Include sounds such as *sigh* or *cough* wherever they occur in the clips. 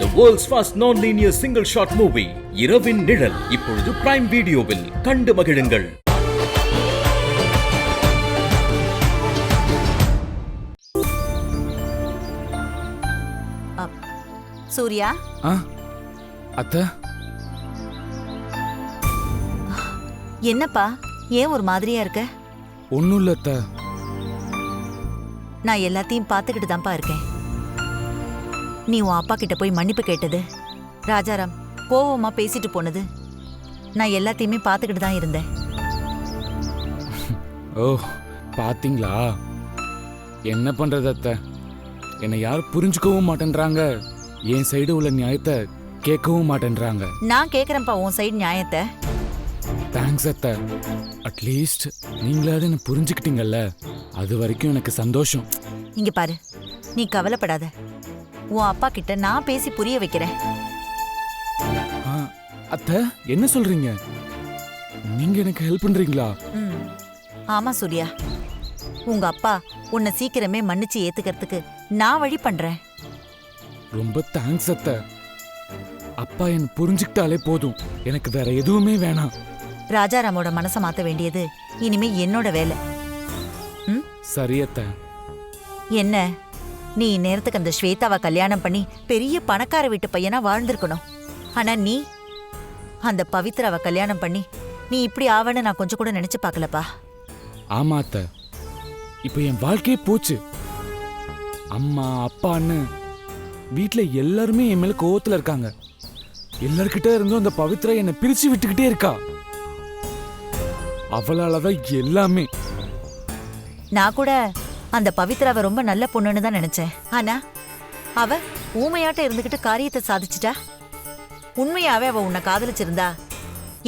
The world's first non-linear single shot movie இரவின் நிழல் இப்பொழுது prime வீடியோவில் கண்டு மகிழுங்கள். சூர்யா? ஆ அத்தை? என்னப்பா ஏன் ஒரு மாதிரியா இருக்க? ஒன்றும் இல்லை அத்தை. நான் எல்லாத்தையும் பார்த்துக்கிட்டு தான்ப்பா இருக்கேன். நீ உன் அப்பா கிட்ட போய் மன்னிப்பு கேட்டது. ராஜாராம் கோவமா பேசிட்டு போனது. நான் எல்லாத்தையுமே பார்த்துக்கிட்டு தான் இருந்தேன். ஓ பாத்தீங்களா என்ன பண்றது அத்தை? என்னை யாரும் புரிஞ்சுக்கவும் மாட்டேன்றாங்க. என் சைடு உள்ள நியாயத்தை கேட்கவும் மாட்டேன்றாங்க. நான் கேக்குறேன்ப்பா உன் சைடு நியாயத்தை. தேங்க்ஸ் அத்தை. அட்லீஸ்ட் நீங்களாவது என்ன புரிஞ்சுக்கிட்டீங்கல்ல. அது வரைக்கும் எனக்கு சந்தோஷம். இங்க பாரு நீ கவலைப்படாத. உன் அப்பா கிட்ட நான் பேசி புரிய வைக்கிறேன். ஆ, அத்தை என்ன சொல்றீங்க? நீங்க எனக்கு ஹெல்ப் பண்றீங்களா? ஆமா சூர்யா. உங்க அப்பா உன்னை சீக்கிரமே மன்னிச்சு ஏத்துக்கிறதுக்கு நான் வழி பண்றேன். ரொம்ப தேங்க்ஸ் அத்தை. அப்பா என்ன புரிஞ்சுக்கிட்டாலே போதும். எனக்கு வேற எதுவுமே வேணாம். ராஜாராமோட மனசை மாத்த வேண்டியது இனிமே என்னோட வேலை. ம்? சரி அத்தை. என்ன? நீ இந்நேரத்துக்கு அந்த ஸ்வேதாவை கல்யாணம் பண்ணி பெரிய பணக்கார வீட்டு பையனா வாழ்ந்திருக்கணும். ஆனா நீ அந்த பவித்ராவை கல்யாணம் பண்ணி நீ இப்படி ஆவன்னு நான் கொஞ்சம் கூட நினைச்சு பார்க்கலப்பா. ஆமா அத்தை. இப்போ என் வாழ்க்கையே போச்சு. அம்மா அப்பான்னு வீட்ல எல்லாருமே என் மேல கோவத்துல இருக்காங்க. எல்லார்கிட்ட இருந்தும் அந்த பவித்ரா என்னை பிரிச்சு விட்டுக்கிட்டே இருக்கா. அவளாலதான் எல்லாமே. நான் கூட அந்த பவித்ராவை ரொம்ப நல்ல பொண்ணுன்னு தான் நினைச்சேன். ஆனா அவ ஊமையாட்ட இருந்துகிட்டு காரியத்தை சாதிச்சிட்டா? உண்மையாவே அவ உன்னை காதலிச்சிருந்தா?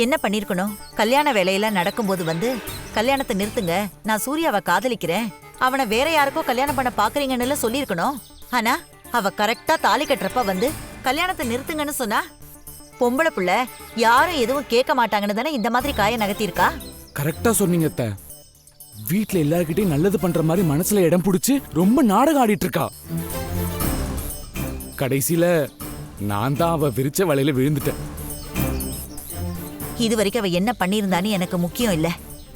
என்ன பண்ணிருக்கணும்? கல்யாண வேலையெல்லாம் நடக்கும்போது வந்து கல்யாணத்தை நிறுத்துங்க. நான் சூர்யாவை காதலிக்கிறேன். அவனை வேற யாருக்கோ கல்யாணம் பண்ண பாக்குறீங்கன்னு சொல்லியிருக்கணும் ஆனா அவ கரெக்டா தாலி கட்டுறப்ப வந்து கல்யாணத்தை நிறுத்துங்கன்னு சொன்னா பொம்பளை புள்ள யாரும் எதுவும் கேட்க மாட்டாங்கன்னு தானே இந்த மாதிரி காய நகர்த்தியிருக்கா? கரெக்டா சொன்னீங்க அத்தை வீட்ல எல்லார்கிட்டயும் நல்லது பண்ற மாதிரி மனசுல இடம் பிடிச்சி ரொம்ப நாடகம் ஆடிட்டு இருக்கா. கடைசியில நான் தான் அவ விரிச்ச வலையில விழுந்துட்டேன். இது வரைக்கும் அவ என்ன பண்ணியிருந்தான்னு எனக்கு முக்கியம் இல்ல.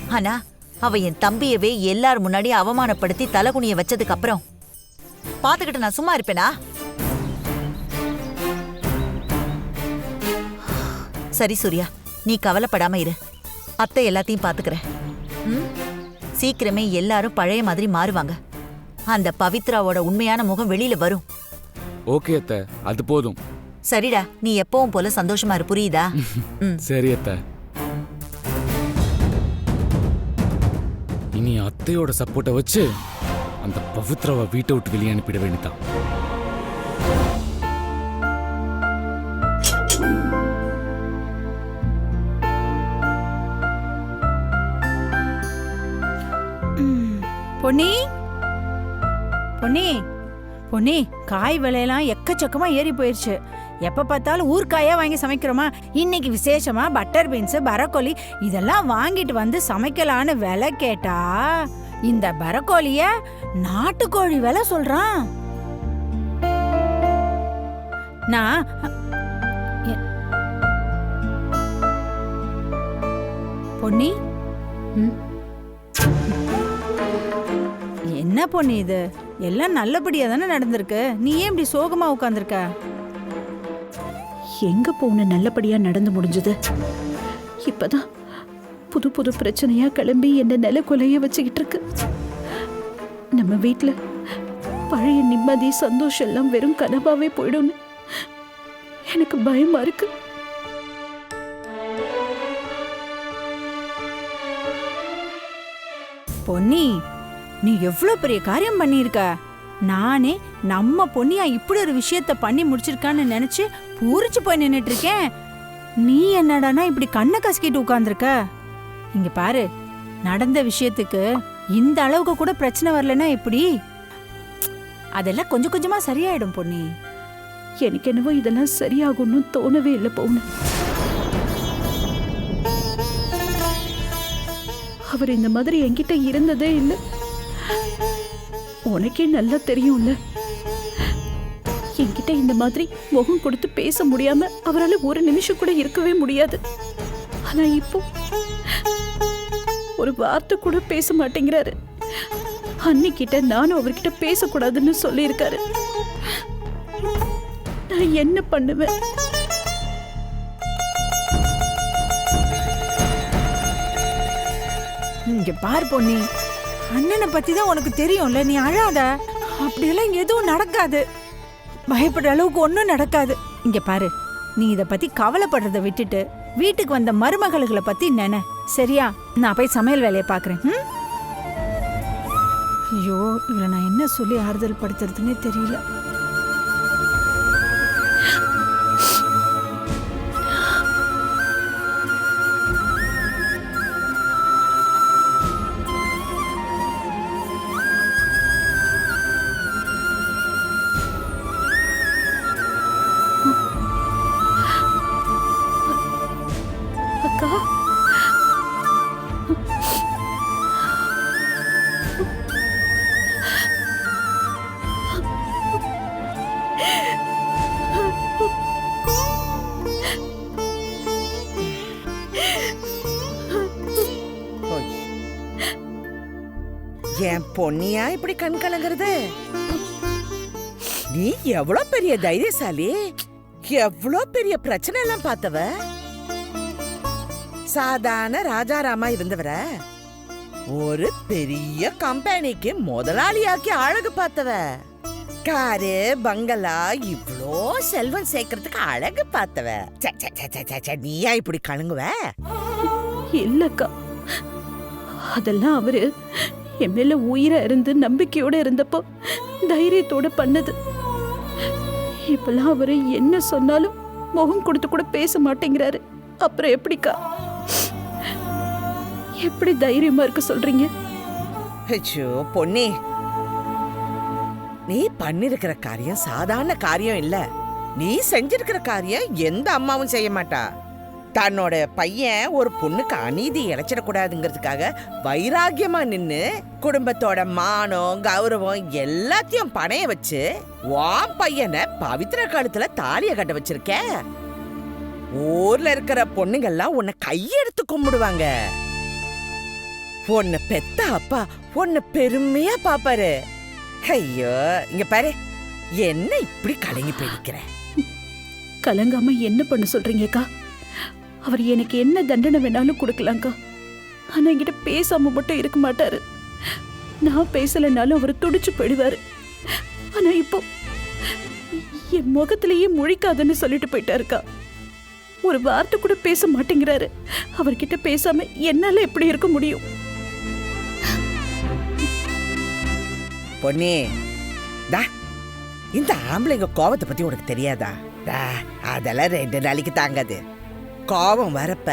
ஆனா அவ என் தம்பியவே எல்லார் முன்னாடி அவமானப்படுத்தி தலகுனிய வச்சதுக்கு அப்புறம். பாத்துக்கிட்டு நான் சும்மா இருப்பேனா? சரி சூர்யா. நீ கவலைப்படாம இரு. அத்தை எல்லாத்தையும் பாத்துக்கிறேன். ம்? சீக்கிரமே எல்லாரும் பழைய மாதிரி மாறுவாங்க. அந்த பவித்ராவோட உண்மையான முகம் வெளியில வரும். ஓகே அத்தை அது போதும். சரிடா நீ எப்பவும் போல சந்தோஷமா இரு புரியுதா? *laughs* சரி அத்தை. இனி அத்தையோட சப்போர்ட்டை வச்சு அந்த பவித்ராவை வீட்டை விட்டு வெளியே அனுப்பிட வேண்டியதான் பொன்னி. பொன்னி பொன்னி காய் விலையெல்லாம் எக்கச்சக்கமா ஏறி போயிருச்சு. எப்ப பார்த்தாலும் ஊர்க்காயா வாங்கி சமைக்கிறோமா? இன்னைக்கு விசேஷமா பட்டர் பீன்ஸ் பரக்கோலி இதெல்லாம் வாங்கிட்டு வந்து சமைக்கலான்னு விலை கேட்டா இந்த பரக்கோலிய நாட்டுக்கோழி விலை சொல்றான். நான் பொன்னி ம்? என்ன பொண்ணு இது? எல்லாம் நல்லபடியா தானே நடந்திருக்கு. நீ ஏன் இப்படி சோகமா உட்காந்துருக்க எங்க போன நல்லபடியா நடந்து முடிஞ்சது? இப்பதான் புது புது பிரச்சனையா கிளம்பி என்ன நில கொலைய வச்சுக்கிட்டு இருக்கு. நம்ம வீட்ல பழைய நிம்மதி சந்தோஷம் எல்லாம் வெறும் கனவாவே போயிடும்னு எனக்கு பயமா இருக்கு. பொன்னி நீ எவ்வளவு பெரிய காரியம் பண்ணியிருக்க? நானே நம்ம பொண்ணியா இப்படி ஒரு விஷயத்த பண்ணி முடிச்சிருக்கான்னு நினைச்சு பூரிச்சு போய் நின்னுட்டு இருக்கேன் நீ என்னடானா இப்படி கண்ணை கசக்கிட்டு உட்காந்துருக்க இங்க பாரு நடந்த விஷயத்துக்கு இந்த அளவுக்கு கூட பிரச்சனை வரலன்னா எப்படி? அதெல்லாம் கொஞ்சம் கொஞ்சமா சரியாயிடும் பொன்னி எனக்கு என்னவோ இதெல்லாம் சரியாகும்னு தோணவே இல்லை பவுனு. அவர் இந்த மாதிரி என்கிட்ட இருந்ததே இல்லை. உனக்கே நல்லா தெரியும்ல. என்கிட்ட இந்த மாதிரி முகம் கொடுத்து பேச முடியாம அவரால் ஒரு நிமிஷம் கூட இருக்கவே முடியாது. ஆனா இப்போ ஒரு வார்த்தை கூட பேச மாட்டேங்கிறாரு. அன்னிக்கிட்ட நானும் அவர்கிட்ட பேசக்கூடாதுன்னு சொல்லியிருக்காரு. நான் என்ன பண்ணுவேன்? இங்க பார் பொன்னி. அண்ணனை பத்தி தான் உனக்கு தெரியும்ல நீ அழாத. அப்படியெல்லாம் எதுவும் நடக்காது. பயப்படுற அளவுக்கு ஒன்றும் நடக்காது. இங்க பாரு நீ இதை பத்தி கவலைப்படுறத விட்டுட்டு வீட்டுக்கு வந்த மருமகளுகளை பத்தி நினை. சரியா? நான் போய் சமையல் வேலையை பாக்குறேன். ஐயோ இவளை நான் என்ன சொல்லி ஆறுதல் படுத்துறதுன்னே தெரியல. என் பொன்னியா இப்படி கண் கலங்குறது? நீ எவ்வளவு பெரிய தைரியசாலி? எவ்வளவு பெரிய பிரச்சனை எல்லாம் பார்த்தவ? சாதாரண ராஜாராமா இருந்தவர? ஒரு பெரிய கம்பெனிக்கு முதலாளியாக்கி அழகு பார்த்தவ? காரு பங்களா இவ்ளோ செல்வம் சேர்க்கறதுக்கு அழகு பார்த்தவ? நீயா இப்படி கலங்குவ? இல்லக்கா அதெல்லாம் அவரு என் மேல உயிரா இருந்து நம்பிக்கையோட இருந்தப்போ தைரியத்தோட பண்ணது. இப்பெல்லாம் அவரு என்ன சொன்னாலும் முகம் கொடுத்து கூட பேச மாட்டேங்கிறாரு. அப்புறம் எப்படிக்கா? எப்படி தைரியமா இருக்க சொல்றீங்க? ஐயோ பொன்னி. நீ பண்ணிருக்கிற காரியம் சாதாரண காரியம் இல்ல. நீ செஞ்சிருக்கிற காரியம் எந்த அம்மாவும் செய்ய மாட்டா. தன்னோட பையன் ஒரு பொண்ணுக்கு அநீதி இழைச்சிடக்கூடாதுங்கிறதுக்காக வைராகியமா நின்று குடும்பத்தோட மானம் கௌரவம் எல்லாத்தையும் பணைய வச்சு வாம் பையனை பவித்ர காலத்துல தாலிய கட்ட வச்சிருக்க? ஊர்ல இருக்கிற பொண்ணுங்கெல்லாம் உன்னை கையெடுத்து கும்பிடுவாங்க. உன்னை பெத்த அப்பா உன்னை பெருமையா பாப்பாரு. ஐயோ இங்க பாரு என்ன இப்படி கலங்கி போயிருக்கிற? கலங்காம என்ன பண்ண சொல்றீங்கக்கா அவர் எனக்கு என்ன தண்டனை வேணாலும் கொடுக்கலாங்க்கா ஆனால் என்கிட்ட பேசாமல் மட்டும் இருக்க மாட்டாரு. நான் பேசலைனாலும் அவர் துடிச்சு போயிடுவார். ஆனால் இப்போ என் முகத்திலேயே முழிக்காதுன்னு சொல்லிட்டு போயிட்டாருக்கா. ஒரு வார்த்தை கூட பேச மாட்டேங்கிறாரு. அவர்கிட்ட பேசாம என்னால எப்படி இருக்க முடியும்? பொன்னி தா இந்த ஆம்பளைங்க கோவத்தை பத்தி உனக்கு தெரியாதா? டா அதெல்லாம் ரெண்டு நாளைக்கு தாங்காது. கோபம் வரப்ப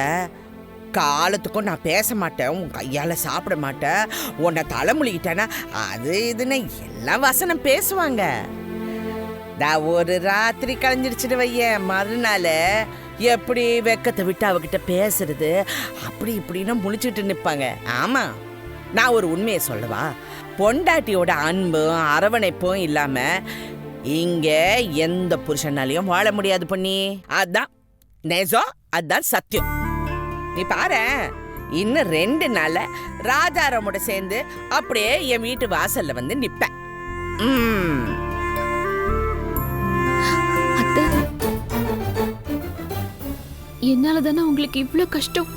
காலத்துக்கும் நான் பேச மாட்டேன் உன் கையால் சாப்பிட மாட்டேன் உன்னை தலைமொழிக்கிட்டேன்னா அது இதுன்னு எல்லாம் வசனம் பேசுவாங்க. நான் ஒரு ராத்திரி கலைஞ்சிருச்சுட்டு வையேன் மறுநாள் எப்படி வெக்கத்தை விட்டு அவகிட்ட பேசுறது? அப்படி இப்படின்னு முழிச்சிட்டு நிற்பாங்க ஆமாம் நான் ஒரு உண்மையை சொல்லவா? பொண்டாட்டியோட அன்பும் அரவணைப்பும் இல்லாமல் இங்கே எந்த புருஷனாலையும் வாழ முடியாது பொண்ணி அதான் நேசம் அதான் சத்தியம். நீ பாரு இன்னும் ரெண்டு நாள்ல ராஜாராமோட சேர்ந்து அப்படியே என் வீட்டு வாசல்ல வந்து நிப்பேன். ம். என்னால தானே உங்களுக்கு இவ்வளோ கஷ்டம்?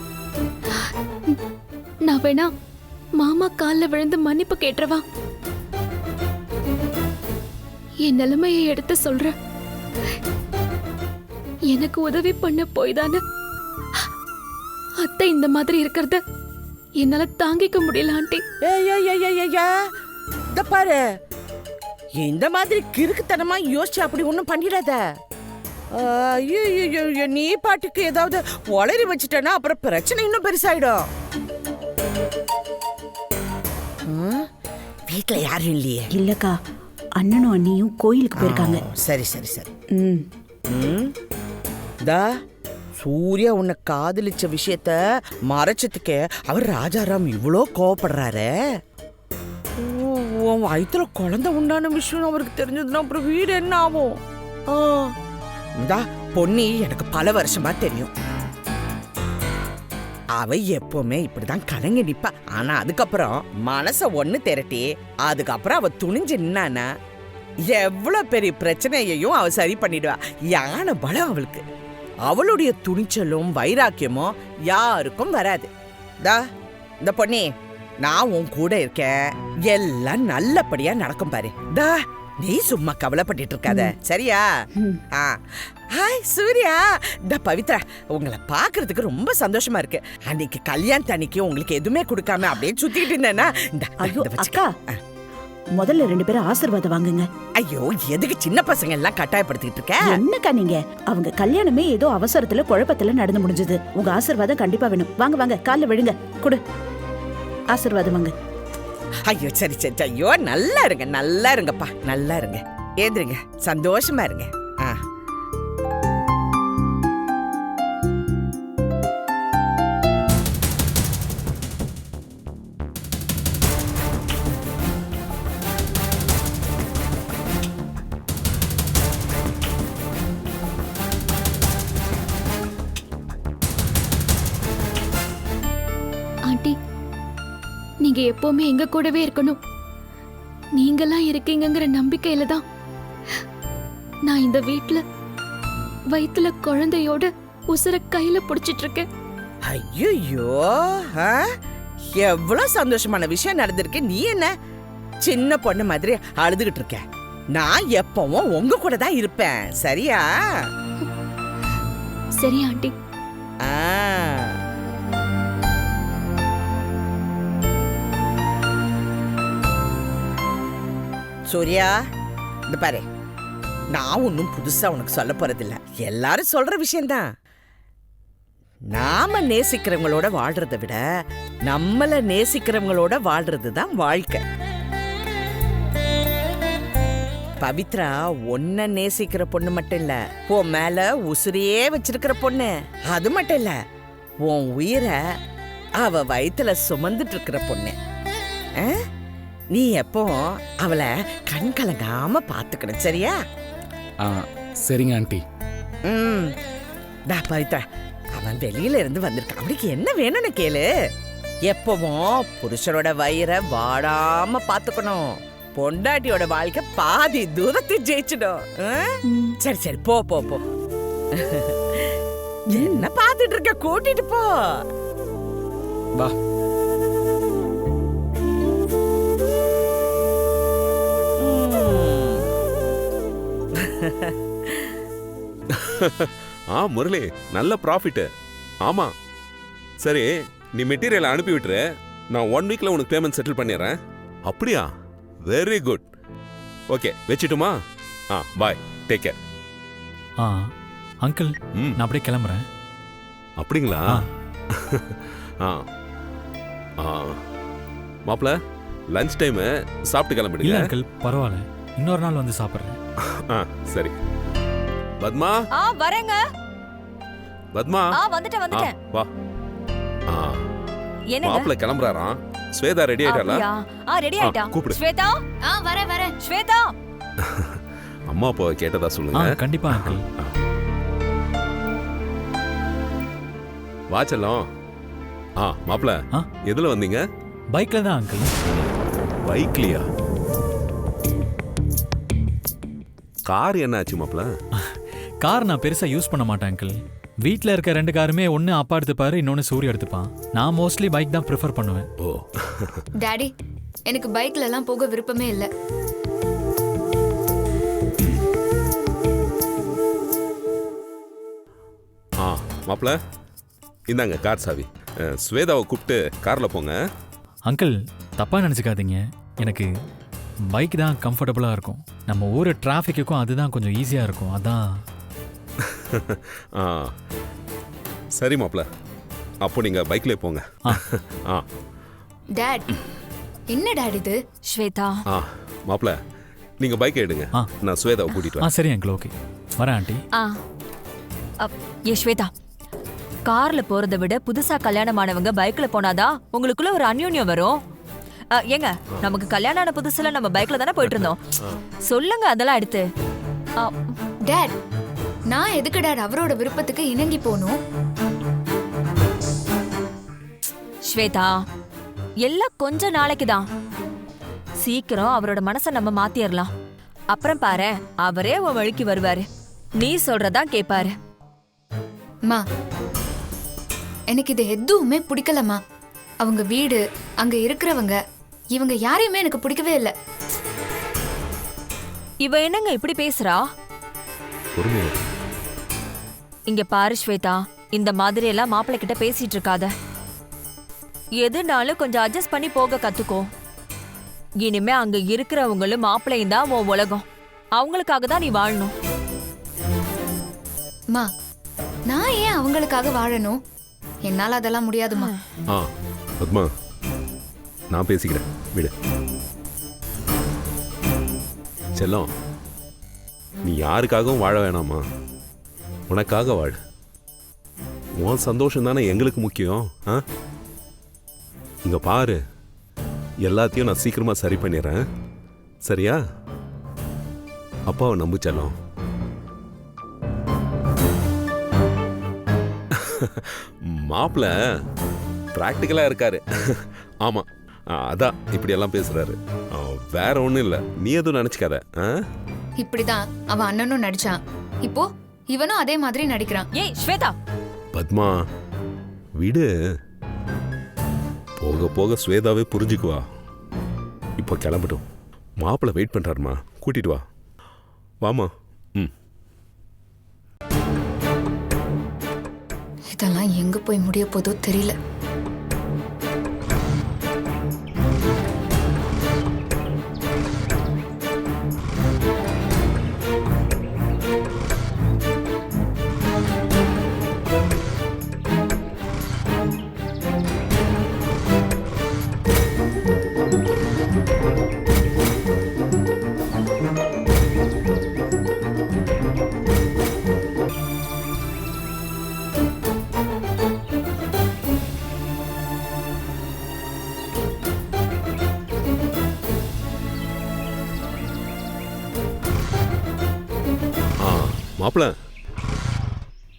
நான் வேணா மாமா காலில் விழுந்து மன்னிப்பு கேட்டுறவா? என் நிலைமையை எடுத்து சொல்றேன். எனக்கு உதவி பண்ண போய் தானே அத்தை இந்த மாதிரி இருக்கிறத என்னால தாங்கிக்க முடியல ஆண்டி. ஏய் ஏய் ஏய் ஏய், ஏய், ஏய். இத பாரு. இந்த மாதிரி கிறுக்குத்தனமா யோசிச்சு அப்படி ஒண்ணும் பண்ணிடாத. ஐயோ, நீ பாட்டுக்கு ஏதாவது உளறி வச்சுட்டேன்னா அப்புறம் பிரச்சனை இன்னும் பெருசாயிடும். ம், வீட்ல யாரும் இல்லையே? இல்லக்கா அண்ணனும் அண்ணியும் கோயிலுக்கு போயிருக்காங்க. சரி சரி சரி. ம். ம். தா சூர்யா உன்னை காதலிச்ச விஷயத்த மறைச்சதுக்கே அவர் ராஜாராம் இவ்வளோ கோவப்படுறாரு? உன் வயிற்றுல குழந்தை உண்டான விஷயம் அவருக்கு தெரிஞ்சதுன்னா அப்புறம் வீடு என்ன ஆகும்? ஓ இந்தா பொன்னி எனக்கு பல வருஷமா தெரியும். அவ எப்பவுமே இப்படிதான் கலங்கி நிப்பா. ஆனா அதுக்கப்புறம் மனச ஒண்ணு திரட்டி அதுக்கப்புறம் அவ துணிஞ்சு நின்னானா எவ்வளவு பெரிய பிரச்சனையையும் அவ சரி பண்ணிடுவா. யானை பலம் அவளுக்கு. அவளுடைய துணிச்சலும் வைராக்கியமும் யாருக்கும் வராது. தா இந்த பொன்னி நான் உன் கூட இருக்கேன். எல்லாம் நல்லபடியா நடக்கும் பாரு. தா நீ சும்மா கவலைப்பட்டுட்டு இருக்காத சரியா? ஆ. ஹாய் சூர்யா. இந்த பவித்ரா உங்களை பார்க்கிறதுக்கு ரொம்ப சந்தோஷமா இருக்கு. அன்னைக்கு கல்யாணத்து அன்னைக்கு உங்களுக்கு எதுவுமே கொடுக்காம அப்படியே சுத்திட்டு இருந்தேன்னா இந்த முதல்ல ரெண்டு பேரும் ஆசீர்வாதம் வாங்குங்க. ஐயோ எதுக்கு சின்ன பசங்க எல்லாம் கட்டாயப்படுத்திட்டு இருக்க? என்னக்கா நீங்க? அவங்க கல்யாணமே ஏதோ அவசரத்துல குழப்பத்துல நடந்து முடிஞ்சது. உங்க ஆசீர்வாதம் கண்டிப்பா வேணும். வாங்க வாங்க கால்ல விழுங்க. கொடு. ஆசீர்வாதம் வாங்க. ஐயோ சரி சரி. ஐயோ நல்லா இருங்க நல்லா இருங்கப்பா. நல்லா இருங்க. ஏந்திருங்க. சந்தோஷமா இருங்க. நீங்க எப்பவுமே எங்க கூடவே இருக்கணும். நீங்களா இருக்கீங்கங்கிற நம்பிக்கையில தான். நான் இந்த வீட்ல வயித்துல குழந்தையோட உசுர கையில புடிச்சிட்டு இருக்கேன் ஐயோ எவ்வளவு சந்தோஷமான விஷயம் நடந்திருக்கு. நீ என்ன? சின்ன பொண்ணு மாதிரி அழுதுகிட்டு இருக்க. நான் எப்பவும் உங்க கூட தான் இருப்பேன். சரியா? சரி ஆண்டி. ஆ. சூர்யா இந்த பாரு. நான் ஒன்றும் புதுசாக உனக்கு சொல்ல போகிறதில்ல எல்லாரும் சொல்கிற விஷயந்தான் நாம நேசிக்கிறவங்களோட வாழ்றதை விட நம்மளை நேசிக்கிறவங்களோட வாழ்றது தான் வாழ்க்கை. பவித்ரா ஒன்ன நேசிக்கிற பொண்ணு மட்டும் இல்ல உன் மேல உசுரையே வச்சிருக்கிற பொண்ணு. அது மட்டும் இல்ல உன் உயிரை அவ வயிற்றுல சுமந்துட்டு இருக்கிற பொண்ணு. ஆ? நீ எப்போ அவளை கண் கலங்காம பாத்துக்கணும் சரியா? ஆ சரிங்க ஆண்டி. ம். டா பவித்ரா அவன் வெளியில இருந்து வந்திருக்கான். அவனுக்கு என்ன வேணும்னு கேளு. எப்பவும் புருஷனோட வயிறை வாடாம பாத்துக்கணும் பொண்டாட்டியோட வாழ்க்கை பாதி தூரத்தை ஜெயிச்சிடும்? சரி சரி போ போ போ. என்ன பாத்துட்டு இருக்க? கூட்டிட்டு போ. வா. ஆ முரளி நல்ல ப்ராஃபிட்டு ஆமா. சரி நீ மெட்டீரியல் அனுப்பி விட்டுரு நான் ஒன் வீக்ல உனக்கு பேமெண்ட் செட்டில் பண்ணிடுறேன். அப்படியா? வெரி குட் ஓகே வச்சுட்டுமா? ஆ பாய் டேக் கேர் ஆ அங்கிள் ம். நான் அப்படியே கிளம்புறேன். அப்படிங்களா? ஆ. ஆ. ஆ. மாப்பிள லஞ்ச் டைமு சாப்பிட்டு இல்ல கிளம்பிடுங்க அங்கிள் பரவாயில்ல. இன்னொரு நாள் வந்து சாப்பிட்றேன். ஆ சரி. பத்மா? ஆ வரேங்க. பத்மா? ஆ வந்துட்டேன் ஆ, வந்துட்டேன். வா. ஆ. என்னங்க? மாப்பிள கிளம்புறாராம். ஸ்வேதா ரெடி ஆயிட்டாளா? ஆ ரெடி ஆ, ஆயிட்டா கூப்பிடு. ஸ்வேதா? ஆ வரேன் வரேன். ஸ்வேதா? அம்மா அப்பா கேட்டதா ஆ சொல்லுங்க கண்டிப்பா அங்கிள் வா செல்லம். ஆ மாப்பிள ஆ? எதுல வந்தீங்க? பைக்ல தான் அங்கிள் பைக்லயா கார் என்ன ஆச்சு மாப்பிள? கார் நான் பெருசா யூஸ் பண்ண மாட்டேன் அங்கிள் வீட்ல இருக்க ரெண்டு காருமே ஒன்னு அப்பா எடுத்துப்பாரு இன்னொன்னு சூரிய எடுத்துப்பான். நான் மோஸ்ட்லி பைக் தான் ப்ரிஃபர் பண்ணுவேன். ஓ. டாடி எனக்கு பைக்ல எல்லாம் போக விருப்பமே இல்ல. ஆ மாப்பிள. இந்தாங்க கார் சாவி. அஹ், ஸ்வேதாவை கூப்பிட்டு கார்ல போங்க. அங்கிள் தப்பா நினைச்சுக்காதீங்க. எனக்கு பைக் தான் கம்ஃபர்டபுளா இருக்கும். நம்ம ஊர் டிராஃபிக்குக்கும் அதுதான் கொஞ்சம் ஈஸியா இருக்கும். அதான். *laughs* ஆ. சரி மாப்பிள. அப்போ நீங்க பைக்ல போங்க. ஆ. *laughs* ஆ. டாட் என்ன டாட் இது? ஸ்வேதா. ஆ மாப்பிள நீங்க பைக் எடுங்க. ஆ. நான் ஸ்வேதாவை கூட்டிட்டு ஆ வரேன் சரி அங்கிள் ஓகே வரேன் ஆண்டி ஆ. அப், ஏ ஸ்வேதா. கார்ல போறதை விட புதுசா கல்யாணமானவங்க பைக்ல போனாதான் உங்களுக்குள்ள ஒரு அந்யோன்யம் வரும். ஏங்க நமக்கு கல்யாணம் ஆன புதுசுல நம்ம பைக்ல தானே போயிட்டு இருந்தோம் சொல்லுங்க அதெல்லாம் எடுத்து. அ, டேட் நான் எதுக்கு டேட் அவரோட விருப்பத்துக்கு இணங்கி போகணும்? ஸ்வேதா எல்லாம் கொஞ்ச நாளைக்கு தான். சீக்கிரம் அவரோட மனசை நம்ம மாத்திரலாம். அப்புறம் பாரு அவரே உன் வழிக்கு வருவாரு. நீ சொல்றதான் கேப்பாரு. அம்மா எனக்கு இது எதுவுமே பிடிக்கலம்மா. அவங்க வீடு அங்க இருக்கிறவங்க இவங்க யாரையுமே எனக்கு பிடிக்கவே இல்லை. இவ என்னங்க இப்படி பேசுறா? பொறுமையா இரு. இங்க பாரு ஸ்வேதா இந்த மாதிரி எல்லாம் மாப்பிள்ளை கிட்ட பேசிட்டு இருக்காத. எதுனாலும் கொஞ்சம் அட்ஜஸ்ட் பண்ணி போக கத்துக்கோ. இனிமே அங்க இருக்கிறவங்களும் மாப்பிள்ளையும் தான் உன் உலகம். அவங்களுக்காக தான் நீ வாழணும். அம்மா நான் ஏன் அவங்களுக்காக வாழணும்? என்னால அதெல்லாம் முடியாதுமா. ஆ. பத்மா நான் பேசிக்கிறேன். விடு. செல்லம் நீ யாருக்காகவும் வாழ வேணாமா? உனக்காக வாழ. உன் சந்தோஷம் தானே எங்களுக்கு முக்கியம் ஆ? இங்க பாரு. எல்லாத்தையும் நான் சீக்கிரமா சரி பண்ணிடுறேன். சரியா? அப்பாவை நம்பு செல்லம். *laughs* மாப்பிள்ள ப்ராக்டிக்கலாக இருக்காரு. ஆமாம் அதான் இப்படியெல்லாம் பேசுகிறாரு வேற ஒன்றும் இல்லை. நீ எதுவும் நினச்சிக்காத. ஆ? இப்படிதான். அவன் அண்ணனும் நடிச்சான். இப்போ இவனும் அதே மாதிரி நடிக்கிறான். ஏய் ஸ்வேதா! பத்மா விடு. போக போக ஸ்வேதாவே புரிஞ்சுக்குவா இப்போ கிளம்பட்டும். மாப்பிள்ளை வெயிட் பண்ணுறாருமா கூட்டிட்டு வா. வாமா ம். இதெல்லாம் எங்க போய் முடிய போதோ தெரியல.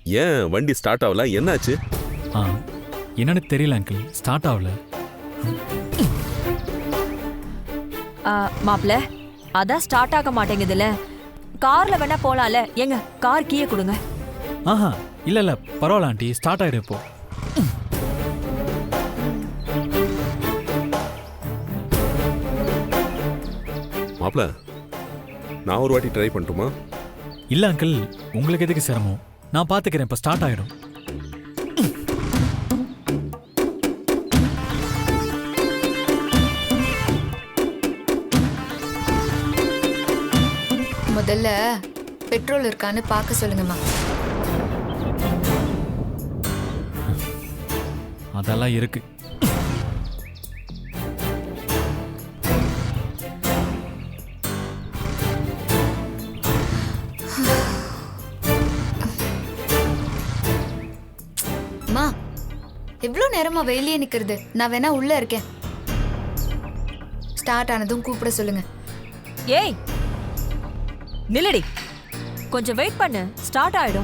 ஏன் வண்டி ஸ்டார்ட் ஆகல? என்னாச்சு? ஆ என்னன்னு தெரியல அங்கிள் ஸ்டார்ட் ஆகல. மாப்பிள்ள அதான் ஸ்டார்ட் ஆக மாட்டேங்குதுல கார்ல வேணா போலாம்ல. எங்க கார் கீயை கொடுங்க. ஆஹா இல்ல இல்ல பரவாயில்ல ஆண்டி ஸ்டார்ட் ஆயிடு இப்போ. நான் ஒரு வாட்டி ட்ரை பண்ணட்டுமா? இல்ல அங்கிள் உங்களுக்கு எதுக்கு சிரமம்? நான் பாத்துக்கிறேன் இப்ப ஸ்டார்ட் ஆயிடும் முதல்ல பெட்ரோல் இருக்கான்னு பார்க்க சொல்லுங்கம்மா. அதெல்லாம் இருக்கு. எவ்வளோ நேரமா வெளியே நிக்கிறது? நான் வேணா உள்ள இருக்கேன். ஸ்டார்ட் ஆனதும் கூப்பிட சொல்லுங்க. ஏய்! நில்லடி. கொஞ்சம் வெயிட் பண்ணு. ஸ்டார்ட் ஆயிடும்.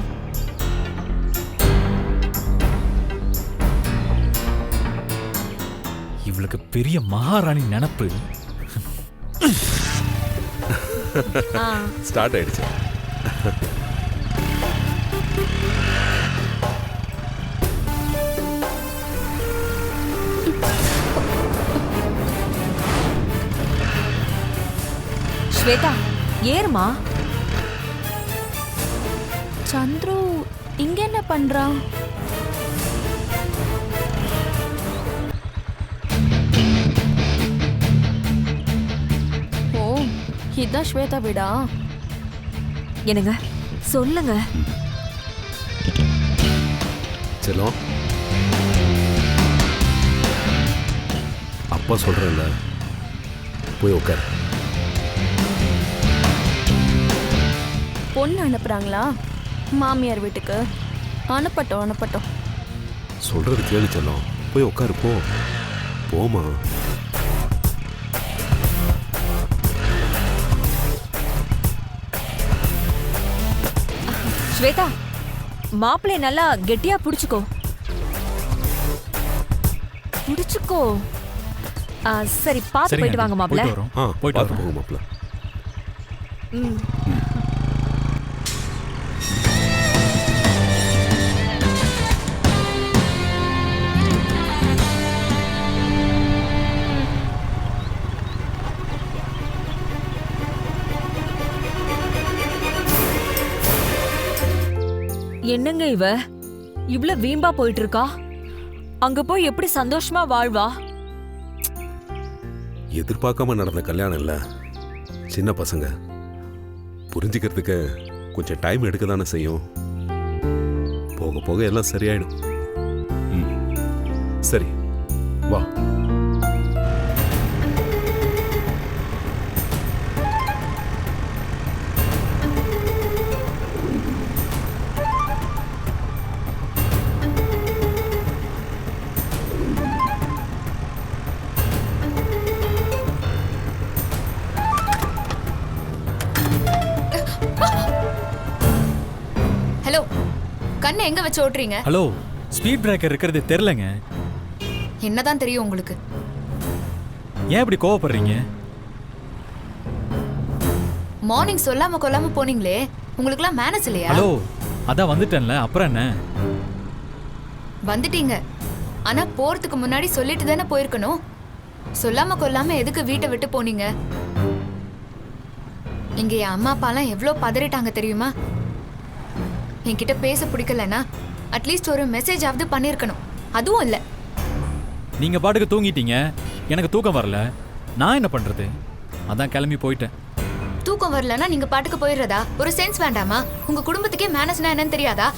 இவளுக்கு பெரிய மகாராணி நினப்பு. ஆ. ஸ்டார்ட் ஆயிடுச்சு. ஸ்வேதா ஏறுமா? சந்துரு இங்க என்ன பண்றான் ஓ இதான் ஸ்வேதா வீடா? என்னங்க சொல்லுங்க. செல்லம் அப்பா சொல்றேன்ல. போய் உட்கார். பொண்ணு அனுப்புறாங்களா? மாமியார் வீட்டுக்கு. அனுப்பட்டோம் அனுப்பட்டோம். சொல்றது கேளு செல்லம். போய் உட்காரு போ. போமா ஸ்வேதா மாப்பிளைய நல்லா கெட்டியா புடிச்சுக்கோ. புடிச்சுக்கோ. ஆ, சரி பாத்து சரிங்க போயிட்டு வாங்க. மாப்பிள்ள. போயிட்டு வரோம். ஆ போயிட்டு என்னங்க இவ? இவ்ளோ வீம்பா போயிட்டு இருக்கா அங்க போய் எப்படி சந்தோஷமா வாழ்வா? எதிர்பார்க்காம நடந்த கல்யாணம் இல்ல. சின்ன பசங்க. புரிஞ்சுக்கிறதுக்கு கொஞ்சம் டைம் எடுக்க தானே செய்யும். போக போக எல்லாம் சரியாயிடும். கண்ணை எங்க வச்சு ஓட்டுறீங்க? ஹலோ ஸ்பீட் பிரேக்கர் இருக்கிறது தெரிலங்க. என்னதான் தெரியும் உங்களுக்கு? ஏன் இப்படி கோவப்படுறீங்க? மார்னிங் சொல்லாம கொல்லாம போனீங்களே உங்களுக்குலாம் மேனஸ் இல்லையா? ஹலோ அதான் வந்துட்டேன்ல அப்புறம் என்ன? வந்துட்டீங்க. ஆனா போறதுக்கு முன்னாடி சொல்லிட்டு தானே போயிருக்கணும். சொல்லாம கொல்லாம எதுக்கு வீட்டை விட்டு போனீங்க? இங்க என் அம்மா அப்பாலாம் எவ்வளோ பதறிட்டாங்க தெரியுமா? என்கிட்ட பேச பிடிக்கலனா அட்லீஸ்ட் ஒரு மெசேஜ் ஆவது பண்ணியிருக்கணும் அதுவும் இல்லை. நீங்க பாட்டுக்கு தூங்கிட்டீங்க. எனக்கு தூக்கம் வரல. நான் என்ன பண்றது? அதான் கிளம்பி போயிட்டேன். தூக்கம் வரலனா நீங்க பாட்டுக்கு போயிடுறதா? ஒரு சென்ஸ் வேண்டாமா? உங்க குடும்பத்துக்கே மேனஸ்னா என்னன்னு தெரியாதா?